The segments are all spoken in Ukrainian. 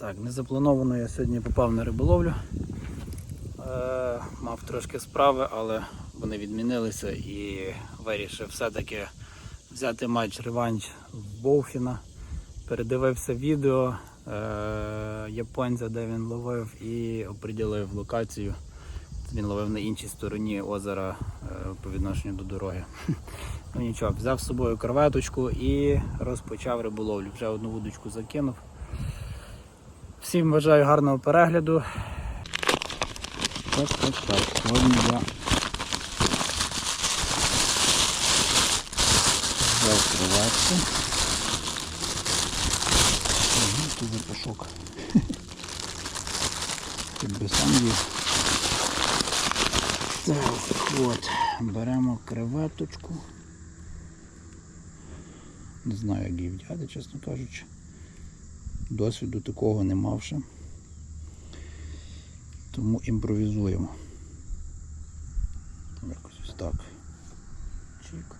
Так, незаплановано я сьогодні попав на риболовлю. Е, мав трошки справи, але вони відмінилися і вирішив все-таки взяти матч реванш в Боуфіна. Передивився відео е, японця, де він ловив, і оприділив локацію. Він ловив на іншій стороні озера е, по відношенню до дороги. Ну нічого, взяв з собою креветочку і розпочав риболовлю. Вже одну вудочку закинув. Всім бажаю гарного перегляду. Так, так, так. Сьогодні я взяв креветку. Ага, Тут запашок. Тут сам їв. Так, от, беремо креветочку. Не знаю, як її вдяти, чесно кажучи. Досвіду такого не мавши. Тому імпровізуємо. Якось ось так. Чик.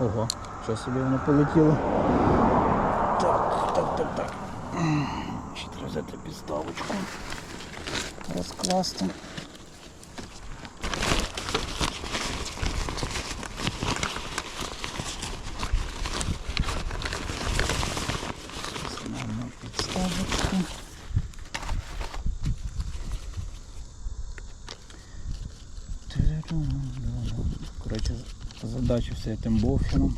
Ого, що собі воно полетіло. Так, так, так, так. Ще треба взяти підставочку. Розкласти. Задачився тим бофіном.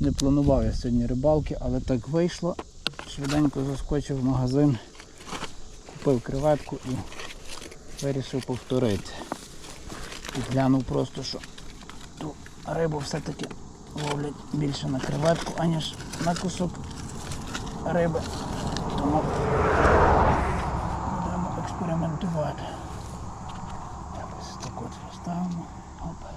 Не планував я сьогодні рибалки, але так вийшло. Швиденько заскочив в магазин, купив креветку і вирішив повторити. І глянув просто, що ту рибу все-таки ловлять більше на креветку, аніж на кусок риби. Тому будемо експериментувати. Якось так от розставимо. Оп.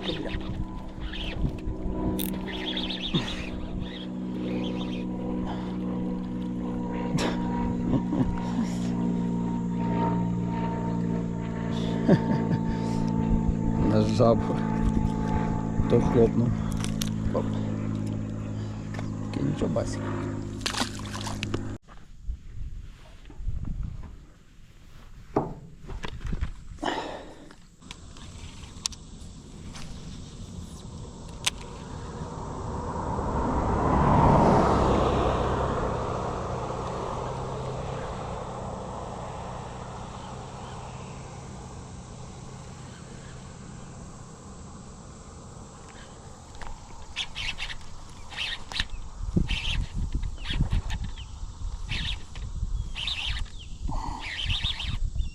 Ох ти, бля. На жабу. То хлопнув. Оп. Такий нічого басик.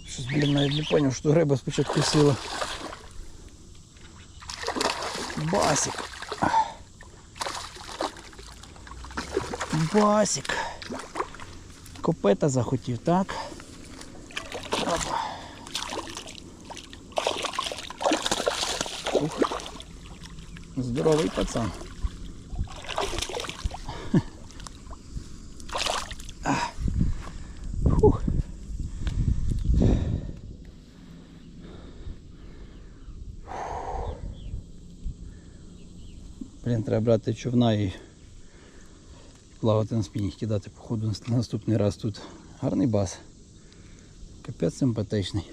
Щось, блін, навіть не зрозумів, що риба спочатку сіла. Басик. Басик. Копита захотів, так? Ух. Здоровий пацан. Блін, треба брати човна і плавати на спині, кидати походу на наступний раз тут. Гарний бас. Капець симпатичний.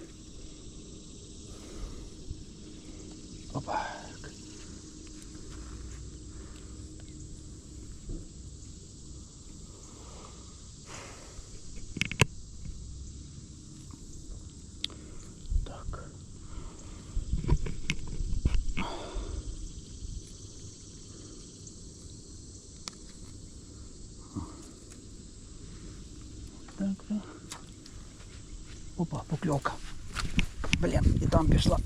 Опа, покльовка. Блін, і там пішла.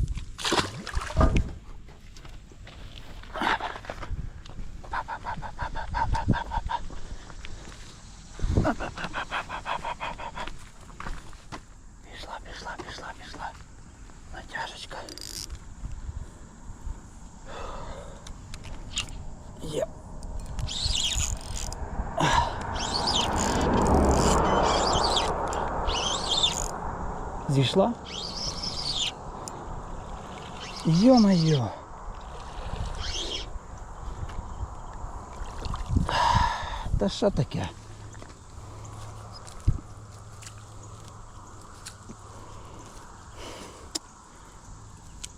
Йо-моє! Та що таке?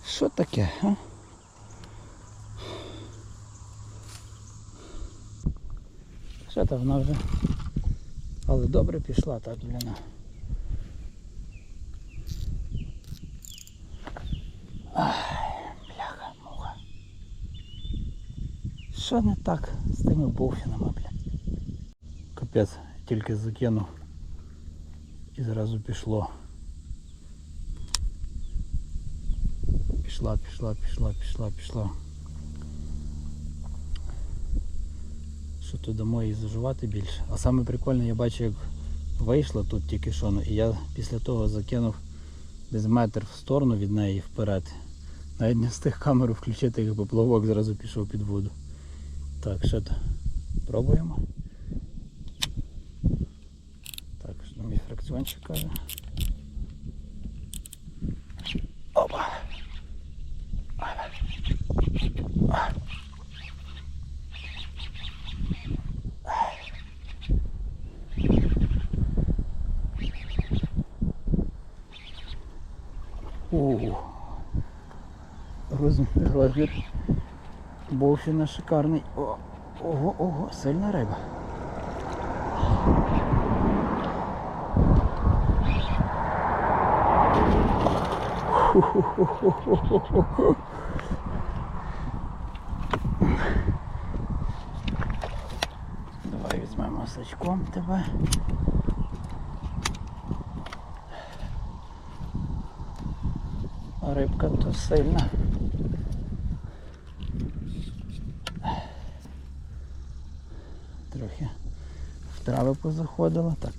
Що таке, а? Що там вона вже? Але добре пішла так, блін. Ай, Що не так з тими буфінами, блін? Капець, тільки закинув і зразу пішло. Пішла, пішла, пішла, пішла, пішла. Що то дамо їй заживати більше. А саме прикольне, я бачу, як вийшла тут тільки що, ну, і я після того закинув десь метр в сторону від неї вперед. Навіть не встиг камеру включити, як поплавок зразу пішов під воду. Так, то? Пробуємо. Так, що там мій фракціончик каже. Опа! О, розмір, Бовщина шикарний. О, ого, ого, сильна риба. Давай візьмемо сачком тебе. Рибка то сильна. трави позаходила. Так.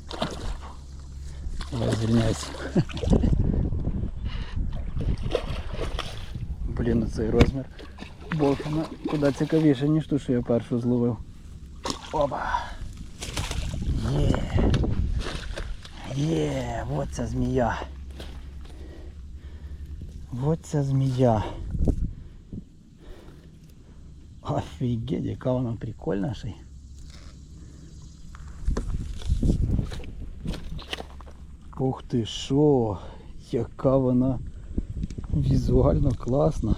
Давай звільняйся. Блін, цей розмір. Бохана куди цікавіше, ніж ту, що я першу зловив. Опа! Є! Є! Вот ця змія. Вот ця змія. Офігеть, яка вона прикольна ще. Ух ти що, яка вона візуально класна.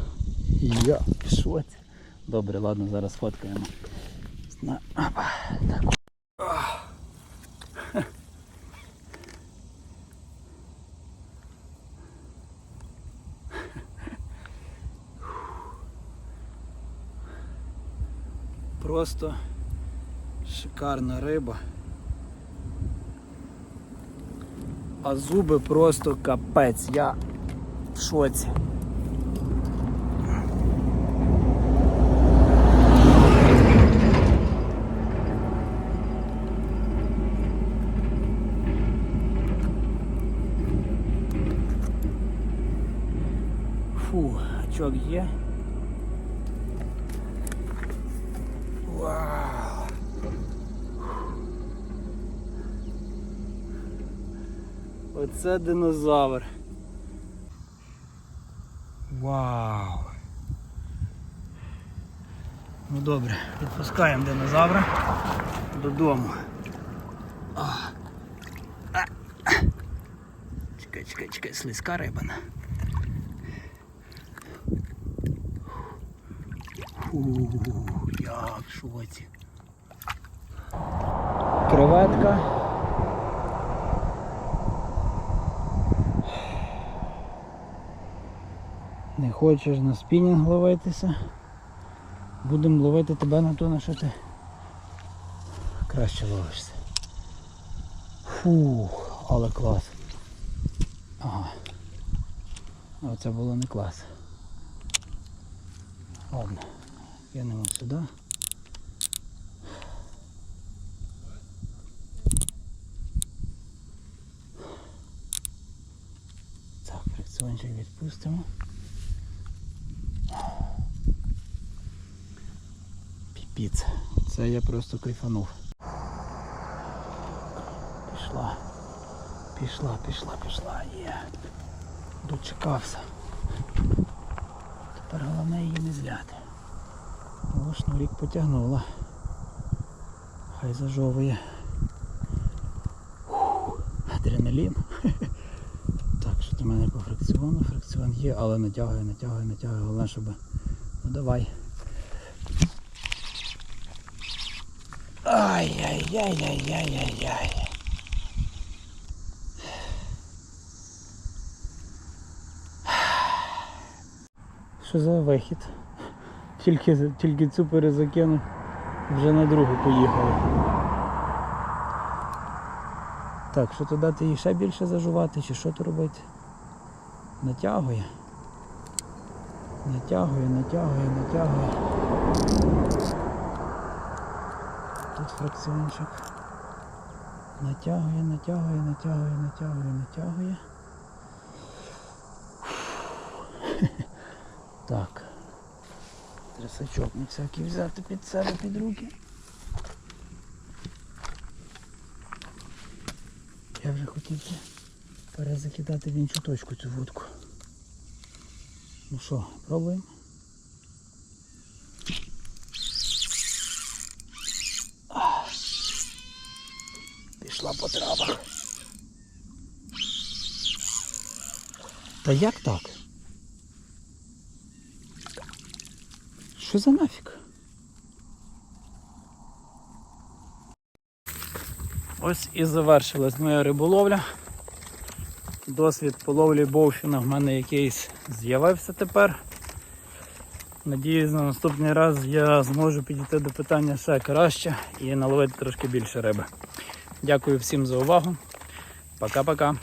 Я в шоці. Добре, ладно, зараз фоткаємо. Опа, так. Просто шикарна риба. А зуби просто капець. Я в шоці. Фу, очок є. Вау. Оце динозавр. Вау. Ну добре, відпускаємо динозавра додому. А. А. Чекай, чекай, чекай, слизька рибана. Фу, як шоці. Креветка. Не хочеш на спінінг ловитися. Будемо ловити тебе на то, на що ти краще ловишся. Фух, але клас. Ага. А це було не клас. Ладно, кинемо сюди. Так, фрикціончик відпустимо. Капець. Це я просто кайфанув. Пішла. Пішла, пішла, пішла. Є. Дочекався. Тепер головне її не зляти. О, шнурік потягнула. Хай зажовує. Адреналін. Так, що до мене по фрикціону? Фрикціон є, але натягує, натягує, натягує. Головне, щоб. Ну давай. Ай-яй-яй-яй-яй-яй-яй. Що за вихід? Тільки, тільки цю перезакинув, вже на другу поїхали. Так, що то дати їй ще більше зажувати, чи що то робити? Натягує. Натягує, натягує, натягує. Тут фракціончик. Натягує, натягує, натягує, натягує, натягує. Так. Трясачок не всякий взяти під себе під руки. Я вже хотів перезакидати в іншу точку цю вудку. Ну що, пробуємо? А. Пішла по травах. Та як так? Що за нафіг? Ось і завершилась моя риболовля. Досвід по ловлі Бовщина в мене якийсь з'явився тепер. Надіюсь, на наступний раз я зможу підійти до питання ще краще і наловити трошки більше риби. Дякую всім за увагу. Пока-пока.